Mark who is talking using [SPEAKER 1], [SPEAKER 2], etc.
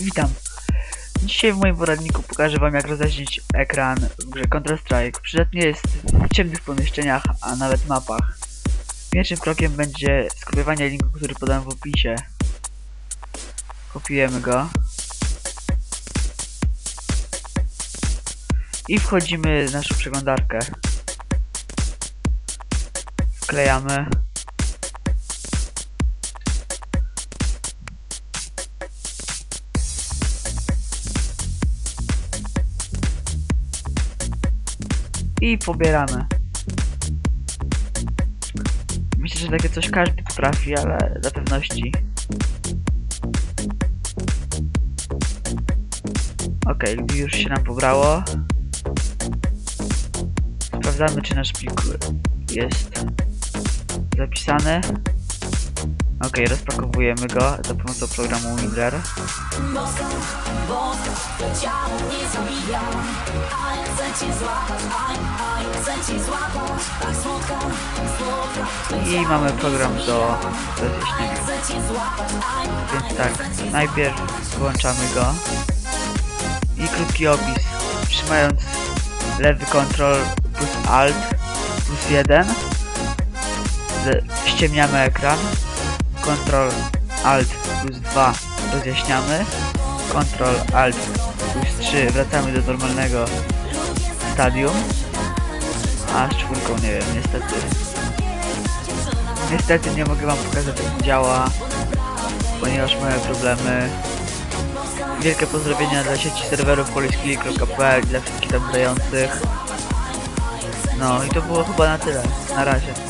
[SPEAKER 1] Witam. Dzisiaj w moim poradniku pokażę wam jak roześlić ekran w grze Counter-Strike. Przydatnie jest w ciemnych pomieszczeniach, a nawet mapach. Pierwszym krokiem będzie skopiowanie linku, który podam w opisie. Kopiujemy go. I wchodzimy w naszą przeglądarkę. Wklejamy. I pobieramy. Myślę, że takie coś każdy potrafi, ale dla pewności. Okay, już się nam pobrało. Sprawdzamy, czy nasz plik jest zapisany. Okej, rozpakowujemy go za pomocą programu
[SPEAKER 2] to
[SPEAKER 1] I mamy program do
[SPEAKER 2] zabija. A ja
[SPEAKER 1] rozjaśnienia.
[SPEAKER 2] chcę cię złapać, a, a
[SPEAKER 1] Więc tak, najpierw włączamy go i krótki opis. Trzymając lewy kontrol plus alt plus 1 z- ściemniamy ekran. Ctrl alt plus 2 rozjaśniamy. Ctrl alt plus 3 wracamy do normalnego stadium. A z czwórką nie wiem, niestety. Niestety nie mogę wam pokazać jak działa ponieważ mamy problemy. Wielkie pozdrowienia dla sieci serwerów poliskili.pl dla wszystkich tam grających. No i to było chyba na tyle. Na razie.